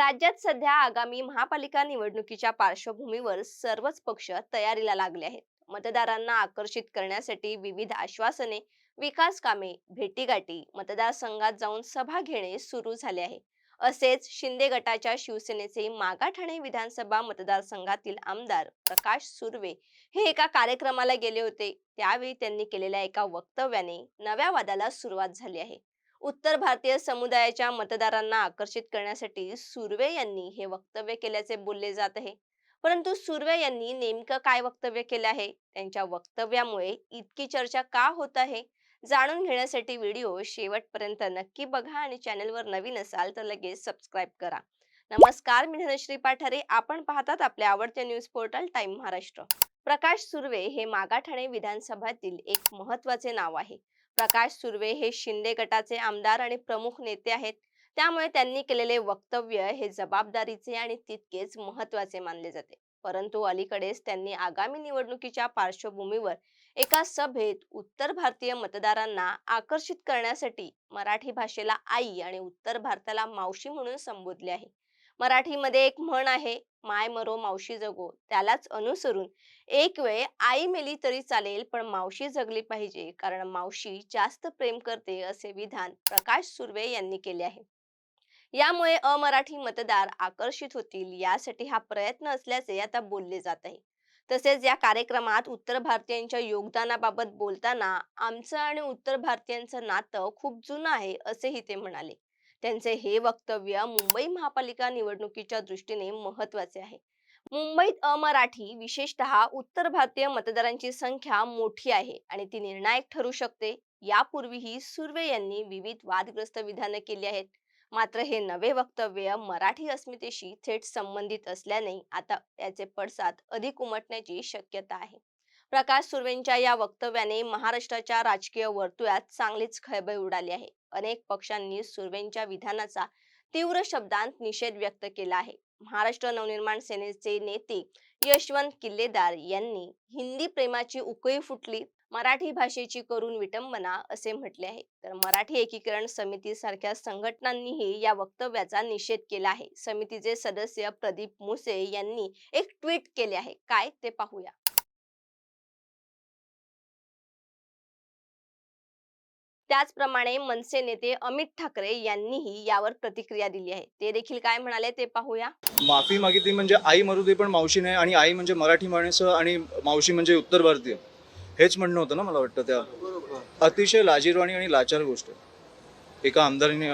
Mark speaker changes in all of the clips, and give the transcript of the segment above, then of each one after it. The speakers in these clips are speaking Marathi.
Speaker 1: राज्यात सध्या आगामी महापालिका निवडणुकीच्या पार्श्वभूमीवर सर्वच पक्ष तयारीला लागले आहेत. मतदारांना आकर्षित करण्यासाठी विविध आश्वासने विकास कामे भेटीगाठी मतदारसंघात जाऊन सभा घेणे सुरू झाले आहे. असेच शिंदे गटाच्या शिवसेनेचे मागाठाणे विधानसभा मतदारसंघातील आमदार प्रकाश सुर्वे हे एका कार्यक्रमाला गेले होते. त्यावेळी त्यांनी केलेल्या एका वक्तव्याने नव्या वादाला सुरुवात झाली आहे. उत्तर भारतीय समुदायाच्या मतदारांना आकर्षित करण्यासाठी सुर्वे यांनी हे वक्तव्य केल्याचे बोलले जात आहे. परंतु सुर्वे यांनी नेमकं काय वक्तव्य केलं आहे? त्यांच्या वक्तव्यामुळे इतकी चर्चा का होत आहे? जाणून घेण्यासाठी व्हिडिओ शेवटपर्यंत नक्की बघा आणि चॅनलवर नवीन असाल तर लगेच सबस्क्राईब करा. नमस्कार मी धनश्री पाठारे. आपण पाहतात आपल्या आवडते news portal time Maharashtra. Prakash Surve हे मागाठाणे विधानसभातील एक महत्त्वाचे नाव आहे. प्रकाश सुर्वे हे शिंदे गटाचे आमदार आणि प्रमुख नेते आहेत. त्यामुळे त्यांनी केलेले वक्तव्य हे जबाबदारीचे आणि तितकेच महत्त्वाचे मानले जाते. परंतु अलीकडेच त्यांनी आगामी निवडणुकीच्या पार्श्वभूमीवर एका सभेत उत्तर भारतीय मतदारांना आकर्षित करण्यासाठी मराठी भाषेला आई आणि उत्तर भारताला मावशी म्हणून संबोधले आहे. मराठीमध्ये एक म्हण आहे माय मरो मावशी जगो त्यालाच अनुसरून एक वेळ आई मेली तरी चालेल पण मावशी जगली पाहिजे कारण मावशी जास्त प्रेम करते असे विधान प्रकाश सुर्वे यांनी केले आहे. यामुळे अमराठी मतदार आकर्षित होतील यासाठी हा प्रयत्न असल्याचे आता बोलले जात आहे. तसेच या कार्यक्रमात उत्तर भारतीयांच्या योगदानाबाबत बोलताना आमचं आणि उत्तर भारतीयांचं नातं खूप जुनं आहे असेही ते म्हणाले. त्यांचे हे वक्तव्य मुंबई महापालिका निवडणुकीच्या दृष्टीने महत्त्वाचे आहे. मुंबईत अमराठी विशेषतः उत्तर भारतीय मतदारांची संख्या मोठी आहे आणि ती निर्णायक ठरू शकते यापूर्वीही सुर्वे यांनी विविध वादग्रस्त विधानं केली आहेत. मात्र हे नवे वक्तव्य मराठी अस्मितेशी थेट संबंधित असल्याने आता याचे पडसाद अधिक उमटण्याची शक्यता आहे. प्रकाश सुर्वेंच्या या वक्तव्याने महाराष्ट्राच्या राजकीय वर्तुळात चांगलीच खळबळ उडाली आहे. अनेक पक्षांनी सुर्वेंच्या विधानाचा तीव्र शब्दांत निषेध व्यक्त केला आहे. महाराष्ट्र नवनिर्माण सेनेचे नेते यशवंत किल्लेदार यांनी हिंदी प्रेमाची उकळी फुटली मराठी भाषेची करून विटंबना असे म्हटले आहे. तर मराठी एकीकरण समिती सारख्या संघटनांनीही या वक्तव्याचा निषेध केला आहे. समितीचे सदस्य प्रदीप मुसे यांनी एक ट्विट केले आहे. काय ते पाहूया. त्याचप्रमाणे मनसे नेते अमित ठाकरे यांनीही यावर प्रतिक्रिया दिली आहे. ते देखील काय म्हणाले ते पाहूया.
Speaker 2: माफी मागितली म्हणजे आई मरू दे पण मावशी नाही आणि आई म्हणजे मराठी माणसं आणि मावशी म्हणजे उत्तर भारतीय. हेच म्हणणं होतं ना मला वाटतं त्या. अतिशय लाजीरवाणी आणि लाचार गोष्ट. एका आमदाराने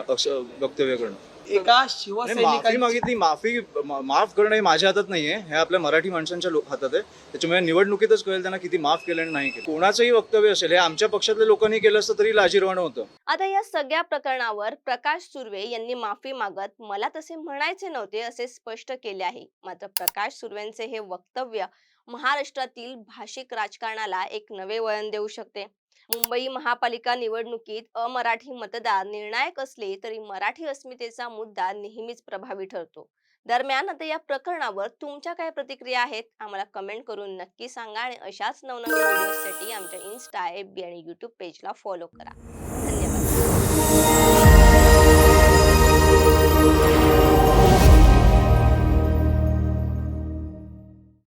Speaker 2: वक्तव्य करणं.
Speaker 3: एका
Speaker 2: आणि माफी
Speaker 3: शिवसैनिकांची
Speaker 2: मागितली माफी मा- माफ करणं हे माझ्या हातात नाहीये. हे आपल्या मराठी माणसांच्या लो- हातात आहे. त्याच्यामुळे निवडणुकीतच कळेल त्यांना किती माफ केलं आणि नाही केलं. कोणाचंही वक्तव्य असेल हे आमच्या पक्षातल्या लोकांनी केलं असतं तरी लाजीरवाणं होतं.
Speaker 1: आता या सगळ्या प्रकरणावर प्रकाश सुर्वे यांनी माफी मागत मला तसे म्हणायचे नव्हते असे स्पष्ट केले आहे. मात्र प्रकाश सुर्वेंचे हे वक्तव्य महाराष्ट्रातील भाषिक राजकारणाला एक नवे वळण देऊ शकते. मुंबई महापालिका निवडणुकीत अमराठी मतदार निर्णायक असले तरी मराठी अस्मितेचा मुद्दा नेहमीच प्रभावी ठरतो. दरम्यान आता या प्रकरणावर तुमच्या काय प्रतिक्रिया आहेत? आम्हाला कमेंट करून नक्की सांगा आणि अशाच नवनवीन व्हिडिओसाठी आमच्या इन्स्टा एफ बी आणि युट्यूब पेजला फॉलो करा.